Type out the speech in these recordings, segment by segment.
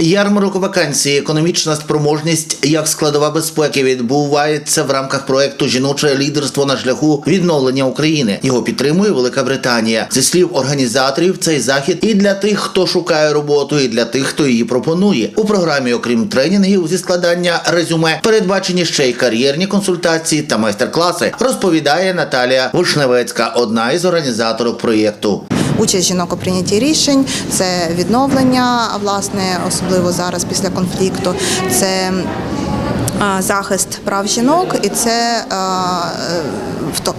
Ярмарок вакансії, економічна спроможність як складова безпеки відбувається в рамках проекту Жіноче лідерство на шляху відновлення України. Його підтримує Велика Британія. Зі слів організаторів, цей захід і для тих, хто шукає роботу, і для тих, хто її пропонує. У програмі, окрім тренінгів зі складання резюме, передбачені ще й кар'єрні консультації та майстер-класи. Розповідає Наталія Вишневецька, одна із організаторів проєкту. Участь жінок у прийнятті рішень, це відновлення, власне, особливо зараз після конфлікту. Це захист прав жінок, і це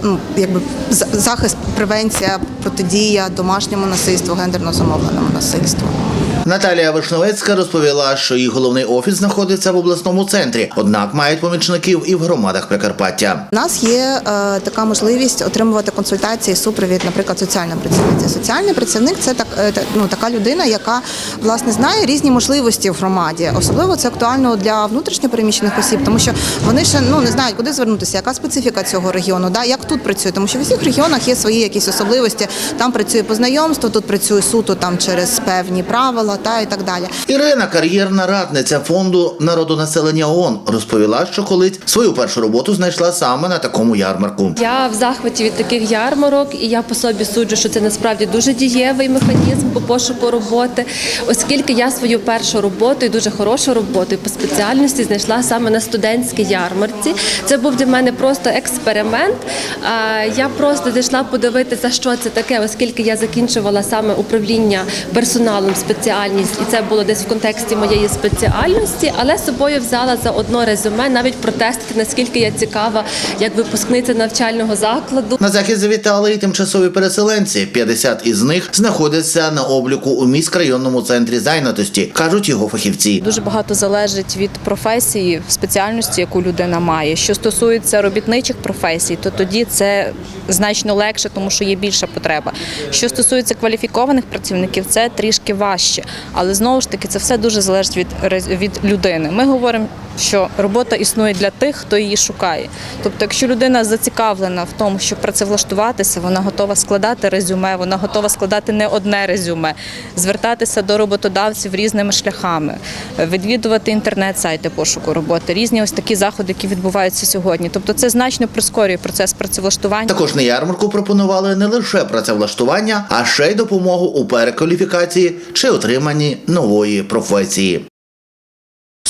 ну, якби за- захист, превенція, протидія домашньому насильству, гендерно замовленому насильству. Наталія Вишневецька розповіла, що її головний офіс знаходиться в обласному центрі, однак мають помічників і в громадах Прикарпаття. У нас є е, така можливість отримувати консультації, супровід, наприклад, соціальної працівниці. Соціальний працівник це так, е, ну, така людина, яка власне знає різні можливості в громаді. Особливо це актуально для внутрішньопереміщених осіб, тому що вони ще ну не знають, куди звернутися, яка специфіка цього регіону, да, як тут працює, тому що в усіх регіонах є свої якісь особливості. Там працює по знайомству, тут працює суто там через певні правила та і так далі. Ірина, кар'єрна радниця фонду народонаселення ООН, розповіла, що колись свою першу роботу знайшла саме на такому ярмарку. Я в захваті від таких ярмарок, і я по собі суджу, що це насправді дуже дієвий механізм по пошуку роботи, оскільки я свою першу роботу і дуже хорошу роботу і по спеціальності знайшла саме на студентській ярмарці. Це був для мене просто експеримент. Я просто зайшла подивитися, що це таке, оскільки я закінчувала саме управління персоналом спеціальність, і це було десь в контексті моєї спеціальності, але з собою взяла за одно резюме навіть протестити, наскільки я цікава як випускниця навчального закладу. На захід завітали і тимчасові переселенці. 50 із них знаходяться на обліку у міськрайонному центрі зайнятості, кажуть його фахівці. Дуже багато залежить від професії, спеціальності, яку людина має. Що стосується робітничих професій, то тоді це значно легше, тому що є більша потреба. Що стосується кваліфікованих працівників, це трішки важче. Але знову ж таки, це все дуже залежить від, від людини. Ми говоримо, що робота існує для тих, хто її шукає. Тобто, якщо людина зацікавлена в тому, щоб працевлаштуватися, вона готова складати резюме, вона готова складати не одне резюме, звертатися до роботодавців різними шляхами, відвідувати інтернет-сайти пошуку роботи, різні ось такі заходи, які відбуваються сьогодні. Тобто, це значно прискорює процес працевлаштування. Також на ярмарку пропонували не лише працевлаштування, а ще й допомогу у перекваліфікації чи отриманні нової професії.